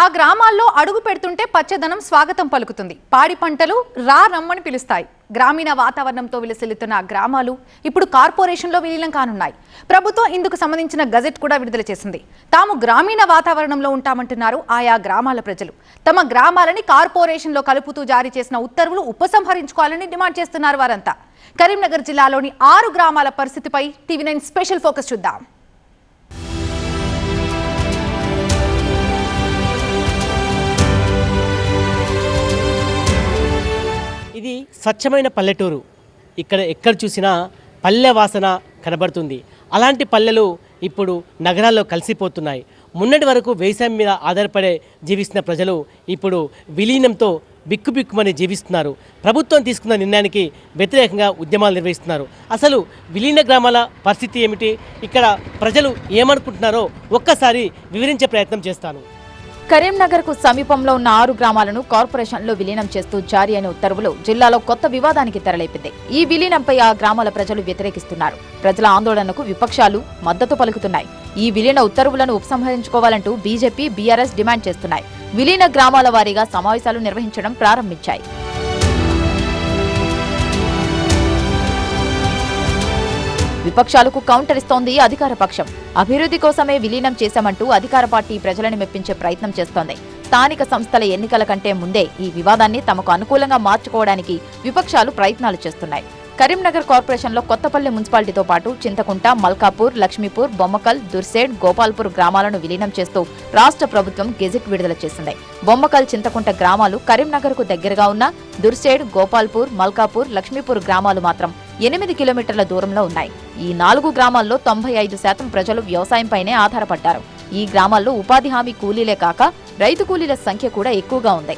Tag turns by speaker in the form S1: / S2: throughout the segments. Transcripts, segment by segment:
S1: ఆ గ్రామాల్లో అడుగు పెడుతుంటే పచ్చదనం స్వాగతం పలుకుతుంది. పాడి పంటలు రా రమ్మని పిలుస్తాయి. గ్రామీణ వాతావరణంతో విలసిల్లుతున్న ఆ గ్రామాలు ఇప్పుడు కార్పొరేషన్లో విలీనం కానున్నాయి. ప్రభుత్వం ఇందుకు సంబంధించిన గజెట్ కూడా విడుదల చేసింది. తాము గ్రామీణ వాతావరణంలో ఉంటామంటున్నారు ఆయా గ్రామాల ప్రజలు. తమ గ్రామాలని కార్పొరేషన్లో కలుపుతూ జారీ చేసిన ఉత్తర్వులు ఉపసంహరించుకోవాలని డిమాండ్ చేస్తున్నారు వారంతా. కరీంనగర్ జిల్లాలోని ఆరు గ్రామాల పరిస్థితిపై టీవీ నైన్ స్పెషల్ ఫోకస్ చూద్దాం.
S2: ఇది స్వచ్ఛమైన పల్లెటూరు. ఇక్కడ ఎక్కడ చూసినా పల్లె వాసన కనబడుతుంది. అలాంటి పల్లెలు ఇప్పుడు నగరాల్లో కలిసిపోతున్నాయి. మొన్నటి వరకు వ్యవసాయం మీద ఆధారపడే జీవిస్తున్న ప్రజలు ఇప్పుడు విలీనంతో బిక్కుబిక్కుమని జీవిస్తున్నారు. ప్రభుత్వం తీసుకున్న నిర్ణయానికి వ్యతిరేకంగా ఉద్యమాలు నిర్వహిస్తున్నారు. అసలు విలీన గ్రామాల పరిస్థితి ఏమిటి? ఇక్కడ ప్రజలు ఏమనుకుంటున్నారో ఒక్కసారి వివరించే ప్రయత్నం చేస్తాను.
S3: కరీంనగర్కు సమీపంలో ఉన్న ఆరు గ్రామాలను కార్పొరేషన్లో విలీనం చేస్తూ జారీ అయిన ఉత్తర్వులు జిల్లాలో కొత్త వివాదానికి తెరలేపింది. ఈ విలీనంపై ఆ గ్రామాల ప్రజలు వ్యతిరేకిస్తున్నారు. ప్రజల ఆందోళనకు విపక్షాలు మద్దతు పలుకుతున్నాయి. ఈ విలీన ఉత్తర్వులను ఉపసంహరించుకోవాలంటూ బీజేపీ బీఆర్ఎస్ డిమాండ్ చేస్తున్నాయి. విలీన గ్రామాల వారీగా సమావేశాలు నిర్వహించడం ప్రారంభించాయి. విపక్షాలకు కౌంటర్ ఇస్తోంది అధికార పక్షం. అభివృద్ధి కోసమే విలీనం చేశామంటూ అధికార పార్టీ ప్రజలను మెప్పించే ప్రయత్నం చేస్తోంది. స్థానిక సంస్థల ఎన్నికల కంటే ముందే ఈ వివాదాన్ని తమకు అనుకూలంగా మార్చుకోవడానికి విపక్షాలు ప్రయత్నాలు చేస్తున్నాయి. కరీంనగర్ కార్పొరేషన్లో కొత్తపల్లి మున్సిపాలిటీతో పాటు చింతకుంట మల్కాపూర్ లక్ష్మీపూర్ బొమ్మకల్ దుర్సేడ్ గోపాల్పూర్ గ్రామాలను విలీనం చేస్తూ రాష్ట్ర ప్రభుత్వం గెజిట్ విడుదల చేసింది. బొమ్మకల్ చింతకుంట గ్రామాలు కరీంనగర్కు దగ్గరగా ఉన్న దుర్సేడ్ గోపాల్పూర్ మల్కాపూర్ లక్ష్మీపూర్ గ్రామాలు మాత్రం ఎనిమిది కిలోమీటర్ల దూరంలో ఉన్నాయి. ఈ నాలుగు గ్రామాల్లో తొంభై ఐదు శాతం ప్రజలు వ్యవసాయంపైనే ఆధారపడ్డారు. ఈ గ్రామాల్లో ఉపాధి హామీ కూలీలే కాక రైతు కూలీల సంఖ్య కూడా ఎక్కువగా ఉంది.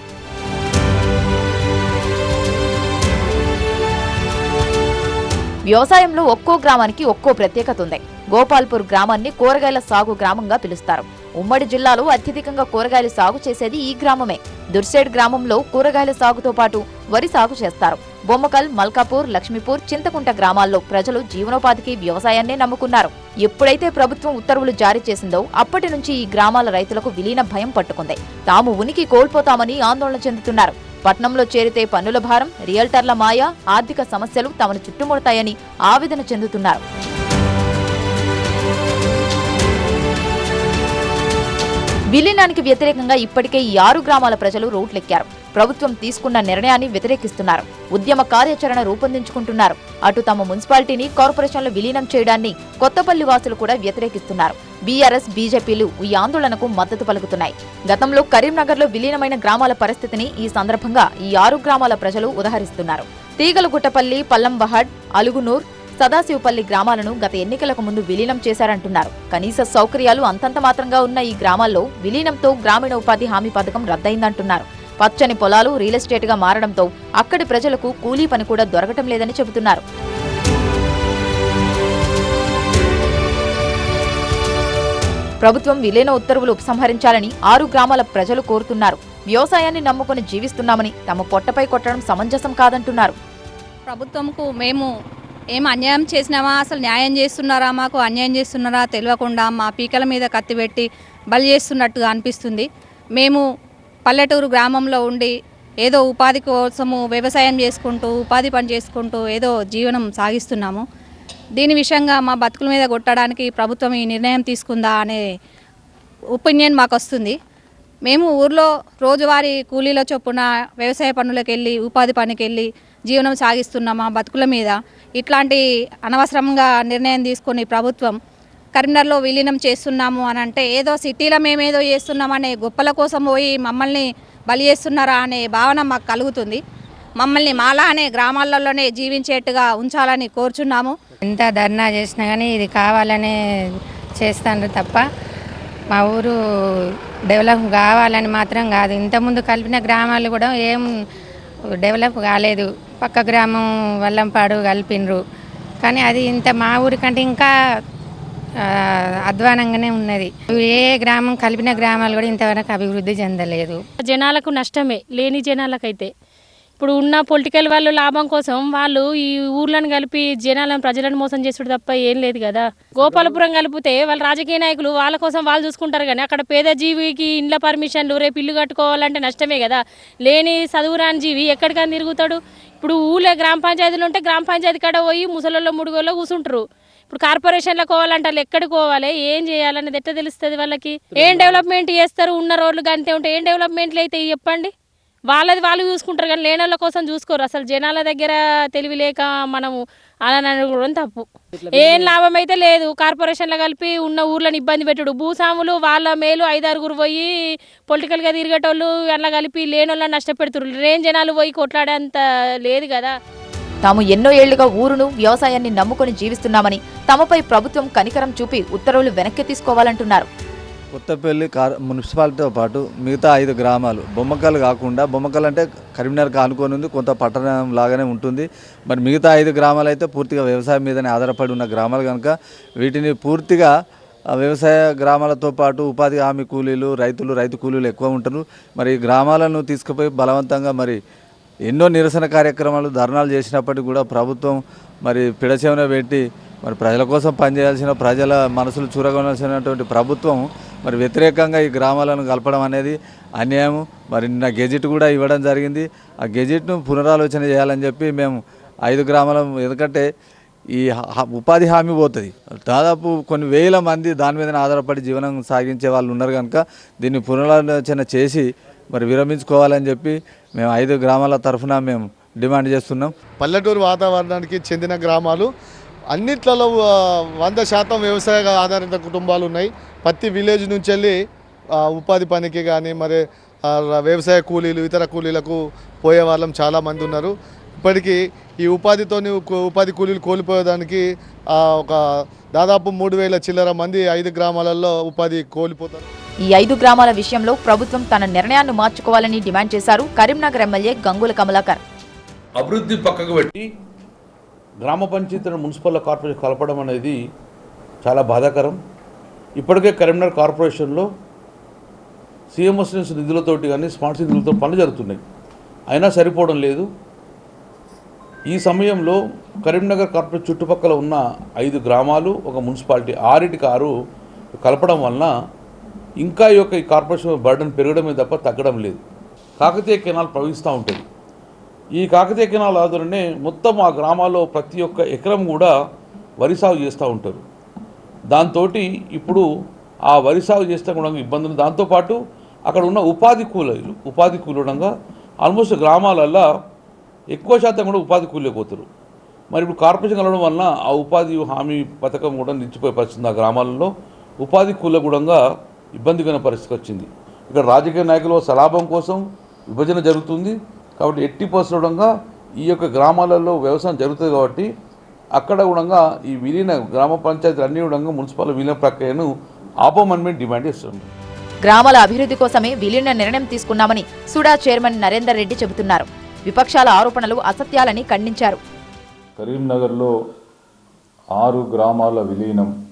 S3: వ్యవసాయంలో ఒక్కో గ్రామానికి ఒక్కో ప్రత్యేకత ఉంది. గోపాల్పూర్ గ్రామాన్ని కూరగాయల సాగు గ్రామంగా పిలుస్తారు. ఉమ్మడి జిల్లాలో అత్యధికంగా కూరగాయలు సాగు చేసేది ఈ గ్రామమే. దుర్సేడ్ గ్రామంలో కూరగాయల సాగుతో పాటు వరి సాగు చేస్తారు. బొమ్మకల్ మల్కాపూర్ లక్ష్మీపూర్ చింతకుంట గ్రామాల్లో ప్రజలు జీవనోపాధికి వ్యవసాయాన్నే నమ్ముకున్నారు. ఎప్పుడైతే ప్రభుత్వం ఉత్తర్వులు జారీ చేసిందో అప్పటి నుంచి ఈ గ్రామాల రైతులకు విలీన భయం పట్టుకుంది. తాము ఉనికి కోల్పోతామని ఆందోళన చెందుతున్నారు. పట్నంలో చేరితే పన్నుల భారం రియల్టర్ల మాయ ఆర్థిక సమస్యలు తమను చుట్టుముడతాయని ఆవేదన చెందుతున్నారు. విలీనానికి వ్యతిరేకంగా ఇప్పటికే ఈ ఆరు గ్రామాల ప్రజలు రోడ్లెక్కారు. ప్రభుత్వం తీసుకున్న నిర్ణయాన్ని వ్యతిరేకిస్తున్నారు. ఉద్యమ కార్యాచరణ రూపొందించుకుంటున్నారు. అటు తమ మున్సిపాలిటీని కార్పొరేషన్లో విలీనం చేయడాన్ని కొత్తపల్లి వాసులు కూడా వ్యతిరేకిస్తున్నారు. బీఆర్ఎస్ బీజేపీలు ఈ ఆందోళనకు మద్దతు పలుకుతున్నాయి. గతంలో కరీంనగర్లో విలీనమైన గ్రామాల పరిస్థితిని ఈ సందర్భంగా ఈ ఆరు గ్రామాల ప్రజలు ఉదహరిస్తున్నారు. తీగలగుట్టపల్లి పల్లంబహడ్ అలుగునూర్ సదాశివపల్లి గ్రామాలను గత ఎన్నికలకు ముందు విలీనం చేశారంటున్నారు. కనీస సౌకర్యాలు అంతంత మాత్రంగా ఉన్న ఈ గ్రామాల్లో విలీనంతో గ్రామీణ ఉపాధి హామీ పథకం రద్దయిందంటున్నారు. పచ్చని పొలాలు రియల్ ఎస్టేట్గా మారడంతో అక్కడి ప్రజలకు కూలీ పని కూడా దొరకటం లేదని చెబుతున్నారు. ప్రభుత్వం విలీన ఉత్తర్వులు ఉపసంహరించాలని ఆరు గ్రామాల ప్రజలు కోరుతున్నారు. వ్యవసాయాన్ని నమ్ముకుని జీవిస్తున్నామని తమ పొట్టపై కొట్టడం సమంజసం కాదంటున్నారు.
S4: ప్రభుత్వంకు మేము ఏం అన్యాయం చేసినామా అసలు న్యాయం చేస్తున్నారా మాకు? అన్యాయం చేస్తున్నారా? తెలియకుండా మా పీకల మీద కత్తి పెట్టి బలి చేస్తున్నట్టుగా అనిపిస్తుంది. మేము పల్లెటూరు గ్రామంలో ఉండి ఏదో ఉపాధి కోసము వ్యవసాయం చేసుకుంటూ ఉపాధి పని చేసుకుంటూ ఏదో జీవనం సాగిస్తున్నాము. దీని విషయంగా మా బతుకుల మీద కొట్టడానికి ప్రభుత్వం ఈ నిర్ణయం తీసుకుందా అనే ఒపీనియన్ మాకు వస్తుంది మేము ఊర్లో రోజువారీ కూలీల చొప్పున వ్యవసాయ పనులకు వెళ్ళి ఉపాధి పనికి వెళ్ళి జీవనం సాగిస్తున్నాం మా బతుకుల మీద. ఇట్లాంటి అనవసరంగా నిర్ణయం తీసుకొని ప్రభుత్వం కరీంనగర్లో విలీనం చేస్తున్నాము అని అంటే ఏదో సిటీలో మేమేదో చేస్తున్నామనే గొప్పల కోసం పోయి మమ్మల్ని బలి చేస్తున్నారా అనే భావన మాకు కలుగుతుంది. మమ్మల్ని మాలా అనే గ్రామాలలోనే జీవించేట్టుగా ఉంచాలని కోరుచున్నాము.
S5: ఎంత ధర్నా చేసినా కానీ ఇది కావాలనే చేస్తాను తప్ప మా ఊరు డెవలప్ కావాలని మాత్రం కాదు. ఇంతకుముందు కలిపిన గ్రామాలు కూడా ఏం డెవలప్ కాలేదు. పక్క గ్రామం వల్లంపాడు కలిపినరు. కానీ అది ఇంత మా ఊరి కంటే ఇంకా అధ్వానంగానే ఉన్నది. ఏ గ్రామం కలిపిన గ్రామాలు కూడా ఇంతవరకు అభివృద్ధి చెందలేదు.
S6: జనాలకు నష్టమే లేని జనాలకైతే. ఇప్పుడు ఉన్న పొలిటికల్ వాళ్ళు లాభం కోసం వాళ్ళు ఈ ఊర్లను కలిపి జనాలను ప్రజలను మోసం చేసుడు తప్ప ఏం లేదు కదా. గోపాలపురం కలిపితే వాళ్ళ రాజకీయ నాయకులు వాళ్ళ కోసం వాళ్ళు చూసుకుంటారు కానీ అక్కడ పేద జీవికి ఇండ్ల పర్మిషన్లు రేపు ఇల్లు కట్టుకోవాలంటే నష్టమే కదా. లేని చదువురాని జీవి ఎక్కడికైనా తిరుగుతాడు? ఇప్పుడు ఊళ్ళో గ్రామ పంచాయతీలు ఉంటే గ్రామ పంచాయతీ కాడ పోయి ముసలోళ్ళు ముడుగోళ్ళు కూర్చుంటారు ఇప్పుడు కార్పొరేషన్లకు పోవాలంటే వాళ్ళు ఎక్కడికి పోవాలి ఏం చేయాలనేది ఎట్లా తెలుస్తుంది వాళ్ళకి? ఏం డెవలప్మెంట్ చేస్తారు? ఉన్న రోడ్లు గంతే ఉంటే ఏం డెవలప్మెంట్లు అయితే చెప్పండి? వాళ్ళది వాళ్ళు చూసుకుంటారు కానీ లేని వాళ్ళ కోసం చూసుకోరు. అసలు జనాల దగ్గర తెలివి లేక మనము అలా అనుకోవడం తప్పు. ఏం లాభం అయితే లేదు. కార్పొరేషన్లో కలిపి ఉన్న ఊర్లను ఇబ్బంది పెట్టుడు. భూస్వాములు వాళ్ళ మేలు ఐదారుగురు పోయి పొలిటికల్గా తిరిగేటోళ్ళు అలా కలిపి లేని వాళ్ళని నష్టపెడుతున్నారు లేని జనాలు పోయి కొట్లాడేంత లేదు కదా.
S3: తాము ఎన్నో ఏళ్ళుగా ఊరును వ్యవసాయాన్ని నమ్ముకొని జీవిస్తున్నామని తమపై ప్రభుత్వం కనికరం చూపి ఉత్తర్వులు వెనక్కి తీసుకోవాలంటున్నారు.
S7: కొత్తపల్లి కార్ మున్సిపాలిటీతో పాటు మిగతా ఐదు గ్రామాలు బొమ్మకలు కాకుండా బొమ్మకలు అంటే కరీంనగర్కి ఆనుకొని ఉంది కొంత పట్టణం లాగానే ఉంటుంది. మరి మిగతా ఐదు గ్రామాలు అయితే పూర్తిగా వ్యవసాయం మీదనే ఆధారపడి ఉన్న గ్రామాలు కనుక వీటిని పూర్తిగా వ్యవసాయ గ్రామాలతో పాటు ఉపాధి హామీ కూలీలు రైతులు రైతు కూలీలు ఎక్కువ ఉంటారు. మరి గ్రామాలను తీసుకుపోయి బలవంతంగా మరి ఎన్నో నిరసన కార్యక్రమాలు ధర్నాలు చేసినప్పటికీ కూడా ప్రభుత్వం మరి పిడచెవన పెట్టి మరి ప్రజల కోసం పనిచేయాల్సిన ప్రజల మనసులు చూరగొనాల్సినటువంటి ప్రభుత్వం మరి వ్యతిరేకంగా ఈ గ్రామాలను కలపడం అనేది అన్యాయం మరి నిన్న గెజిట్ కూడా ఇవ్వడం జరిగింది. ఆ గెజిట్ను పునరాలోచన చేయాలని చెప్పి మేము ఐదు గ్రామాల ఎందుకంటే ఈ ఉపాధి హామీ పోతుంది. దాదాపు కొన్ని వేల మంది దాని మీద ఆధారపడి జీవనం సాగించే వాళ్ళు ఉన్నారు కనుక దీన్ని పునరాలోచన చేసి మరి విరమించుకోవాలని చెప్పి మేము ఐదు గ్రామాల తరఫున మేము డిమాండ్ చేస్తున్నాం.
S8: పల్లెటూరు వాతావరణానికి చెందిన గ్రామాలు అన్నిట్లలో వంద శాతం వ్యవసాయ ఆధారిత కుటుంబాలు ఉన్నాయి. ప్రతి విలేజ్ నుంచి వెళ్ళి ఉపాధి పనికి కానీ మరి ఆ, వ్యవసాయ కూలీలు ఇతర కూలీలకు పోయే వాళ్ళం చాలామంది ఉన్నారు. ఇప్పటికీ ఈ ఉపాధితోని కు- ఉపాధి కూలీలు కోల్పోయేదానికి ఆ, ఒక దాదాపు మూడు వేల చిల్లర మంది ఐదు గ్రామాలలో ఉపాధి కోల్పోతారు.
S3: ఈ ఐదు గ్రామాల విషయంలో ప్రభుత్వం తన నిర్ణయాన్ని మార్చుకోవాలని డిమాండ్ చేశారు కరీంనగర్ ఎమ్మెల్యే గంగుల కమలాకర్.
S9: అభివృద్ధి పక్కకు పెట్టి గ్రామ పంచాయతీలను మున్సిపల్ కార్పొరేషన్ కలపడం అనేది చాలా బాధాకరం. ఇప్పటికే కరీంనగర్ కార్పొరేషన్లో సిఎంఎస్ నిధులతోటి కానీ స్మార్ట్ నిధులతో పనులు జరుగుతున్నాయి. అయినా సరిపోవడం లేదు. ఈ సమయంలో కరీంనగర్ కార్పొరేషన్ చుట్టుపక్కల ఉన్న ఐదు గ్రామాలు ఒక మున్సిపాలిటీ ఆరింటికి ఆరు కలపడం వలన ఇంకా ఈ యొక్క ఈ కార్పొరేషన్ బర్డన్ పెరగడమే తప్ప తగ్గడం లేదు. కాకతీయ కెనాల్ ప్రవహిస్తూ ఉంటుంది. ఈ కాకతీయ కెనాల్ ఆధారనే మొత్తం ఆ గ్రామాల్లో ప్రతి ఒక్క ఎకరం కూడా వరి సాగు చేస్తూ ఉంటారు. దాంతో ఇప్పుడు ఆ వరి సాగు చేస్తే కూడా ఇబ్బందులు. దాంతోపాటు అక్కడ ఉన్న ఉపాధి కూలీలు ఉపాధి కూలంగా ఆల్మోస్ట్ గ్రామాలల్లో ఎక్కువ శాతం కూడా ఉపాధి కూలీపోతారు మరి ఇప్పుడు కార్పొరేషన్ కలవడం వలన ఆ ఉపాధి హామీ పథకం కూడా నిలిచిపోయే పరిస్థితి ఆ గ్రామాలలో. ఉపాధి కూల కూడా ఇబ్బందికరమైన పరిస్థితి వచ్చింది. ఇక్కడ రాజకీయ నాయకుల సలాభం కోసం విభజన జరుగుతుంది. కాబట్టి ఎట్టి పరిస్థితుడంగా ఈ యొక్క గ్రామాలలో వ్యవసాయం జరుగుతుంది కాబట్టి అక్కడ కూడా ఈ విలీన గ్రామ పంచాయతీలు అన్ని కూడా మున్సిపల్ విలీన ప్రక్రియను ఆపమని మేము డిమాండ్ చేస్తున్నాం
S3: గ్రామాల అభివృద్ధి కోసమే విలీన నిర్ణయం తీసుకున్నామని సుడా చైర్మన్ నరేందర్ రెడ్డి చెబుతున్నారు. విపక్షాల ఆరోపణలు అసత్యాలని ఖండించారు.
S10: కరీంనగర్లో ఆరు గ్రామాల విలీనం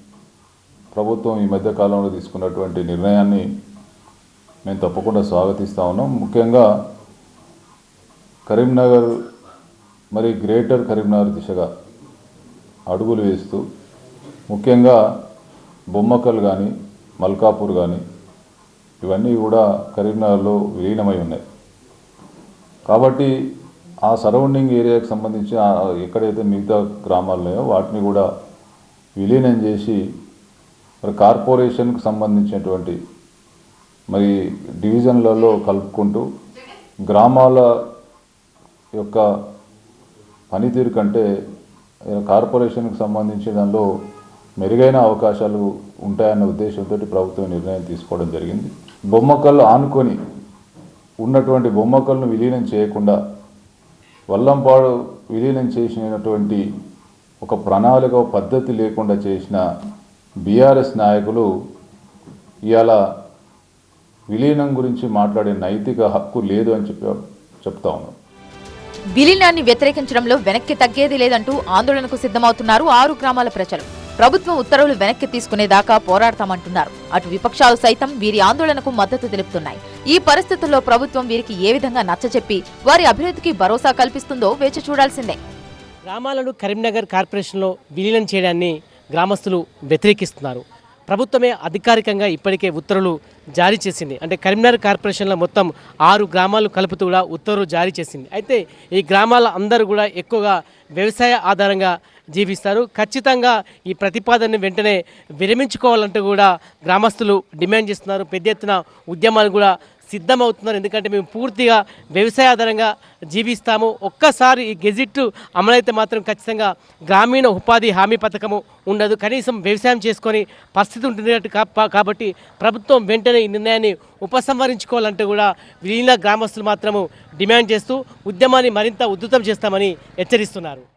S10: ప్రభుత్వం ఈ మధ్య కాలంలో తీసుకున్నటువంటి నిర్ణయాన్ని మేము తప్పకుండా స్వాగతిస్తా ఉన్నాం. ముఖ్యంగా కరీంనగర్ మరి గ్రేటర్ కరీంనగర్ దిశగా అడుగులు వేస్తూ ముఖ్యంగా బొమ్మకల్ కానీ మల్కాపూర్ కానీ ఇవన్నీ కూడా కరీంనగర్లో విలీనమై ఉన్నాయి. కాబట్టి ఆ సరౌండింగ్ ఏరియాకి సంబంధించి ఎక్కడైతే మిగతా గ్రామాలు ఉన్నాయో వాటిని కూడా విలీనం చేసి మరి కార్పొరేషన్కి సంబంధించినటువంటి మరి డివిజన్లలో కలుపుకుంటూ గ్రామాల యొక్క పనితీరు కంటే కార్పొరేషన్కి సంబంధించి దానిలో మెరుగైన అవకాశాలు ఉంటాయన్న ఉద్దేశంతో ప్రభుత్వం నిర్ణయం తీసుకోవడం జరిగింది. బొమ్మకళ్ళు ఆనుకొని ఉన్నటువంటి బొమ్మకలను విలీనం చేయకుండా వల్లంపాడు విలీనం చేసినటువంటి ఒక ప్రణాళిక పద్ధతి లేకుండా చేసిన బీఆర్ఎస్ నాయకులు ఇవాళ విలీనం గురించి మాట్లాడే నైతిక హక్కు లేదు అని చెప్పి చెప్తా ఉన్నాం
S3: విలీనాన్ని వ్యతిరేకించడంలో వెనక్కి తగ్గేది లేదంటూ ఆందోళనకు సిద్ధమవుతున్నారు ఆరు గ్రామాల ప్రజలు. ప్రభుత్వం ఉత్తర్వులు వెనక్కి తీసుకునేదాకా పోరాడతామంటున్నారు. అటు విపక్షాలు సైతం వీరి ఆందోళనకు మద్దతు తెలుపుతున్నాయి. ఈ పరిస్థితుల్లో ప్రభుత్వం వీరికి ఏ విధంగా నచ్చచెప్పి వారి అభివృద్ధికి భరోసా కల్పిస్తుందో వేచి చూడాల్సిందే.
S2: గ్రామాలను కరీంనగర్ కార్పొరేషన్లో విలీనం చేయడాన్ని గ్రామస్తులు వ్యతిరేకిస్తున్నారు. ప్రభుత్వమే అధికారికంగా ఇప్పటికే ఉత్తర్వులు జారీ చేసింది. అంటే కరీంనగర్ కార్పొరేషన్లో మొత్తం ఆరు గ్రామాలు కలుపుతూ కూడా ఉత్తర్వులు జారీ చేసింది. అయితే ఈ గ్రామాల అందరూ కూడా ఎక్కువగా వ్యవసాయ ఆధారంగా జీవిస్తారు. ఖచ్చితంగా ఈ ప్రతిపాదనని వెంటనే విరమించుకోవాలంటూ కూడా గ్రామస్తులు డిమాండ్ చేస్తున్నారు. పెద్ద ఎత్తున ఉద్యమాలు కూడా సిద్ధమవుతున్నారు. ఎందుకంటే మేము పూర్తిగా వ్యవసాయ ఆధారంగా జీవిస్తాము. ఒక్కసారి ఈ గెజిట్ అమలైతే మాత్రం ఖచ్చితంగా గ్రామీణ ఉపాధి హామీ పథకము ఉండదు. కనీసం వ్యవసాయం చేసుకొని పరిస్థితి ఉంటుంది కా- కాబట్టి ప్రభుత్వం వెంటనే ఈ నిర్ణయాన్ని ఉపసంహరించుకోవాలంటే కూడా విలీన గ్రామస్తులు మాత్రము డిమాండ్ చేస్తూ ఉద్యమాన్ని మరింత ఉధృతం చేస్తామని హెచ్చరిస్తున్నారు.